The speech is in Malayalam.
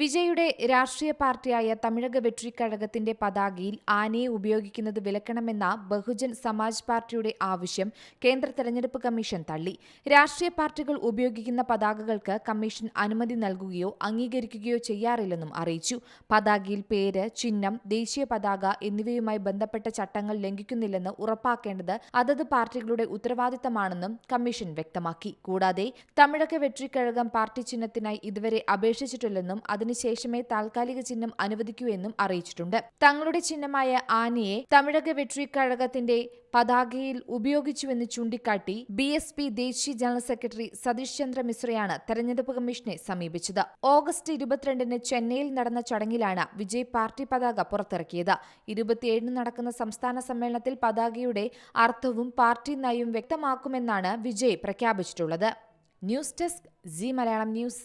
വിജയുടെ രാഷ്ട്രീയ പാർട്ടിയായ തമിഴക വെട്രി കഴകത്തിന്റെ പതാകയിൽ ആനയെ ഉപയോഗിക്കുന്നത് വിലക്കണമെന്ന ബഹുജൻ സമാജ് പാർട്ടിയുടെ ആവശ്യം കേന്ദ്ര തെരഞ്ഞെടുപ്പ് കമ്മീഷൻ തള്ളി. രാഷ്ട്രീയ പാർട്ടികൾ ഉപയോഗിക്കുന്ന പതാകകൾക്ക് കമ്മീഷൻ അനുമതി നൽകുകയോ അംഗീകരിക്കുകയോ ചെയ്യാറില്ലെന്നും അറിയിച്ചു. പതാകയിൽ പേര് ചിഹ്നം ദേശീയ പതാക എന്നിവയുമായി ബന്ധപ്പെട്ട ചട്ടങ്ങൾ ലംഘിക്കുന്നില്ലെന്ന് ഉറപ്പാക്കേണ്ടത് അതത് പാർട്ടികളുടെ ഉത്തരവാദിത്തമാണെന്നും കമ്മീഷൻ വ്യക്തമാക്കി. കൂടാതെ തമിഴക വെട്രി കഴകം പാർട്ടി ചിഹ്നത്തിനായി ഇതുവരെ അപേക്ഷിച്ചിട്ടില്ലെന്നും അതിനുശേഷമേ താൽക്കാലിക ചിഹ്നം അനുവദിക്കൂ എന്നും അറിയിച്ചിട്ടുണ്ട്. തങ്ങളുടെ ചിഹ്നമായ ആനയെ തമിഴക വെട്രി കഴകത്തിന്റെ പതാകയിൽ ഉപയോഗിച്ചുവെന്ന് ചൂണ്ടിക്കാട്ടി ബി എസ് പി ദേശീയ ജനറൽ സെക്രട്ടറി സതീഷ് ചന്ദ്ര മിശ്രയാണ് തെരഞ്ഞെടുപ്പ് കമ്മീഷനെ സമീപിച്ചത്. ഓഗസ്റ്റ് ഇരുപത്തിരണ്ടിന് ചെന്നൈയിൽ നടന്ന ചടങ്ങിലാണ് വിജയ് പാർട്ടി പതാക പുറത്തിറക്കിയത്. ഇരുപത്തിയേഴിന് നടക്കുന്ന സംസ്ഥാന സമ്മേളനത്തിൽ പതാകയുടെ അർത്ഥവും പാർട്ടി നയവും വ്യക്തമാക്കുമെന്നാണ് Vijay പ്രഖ്യാപിച്ചിട്ടുള്ളത്. News desk Zee Malayalam news.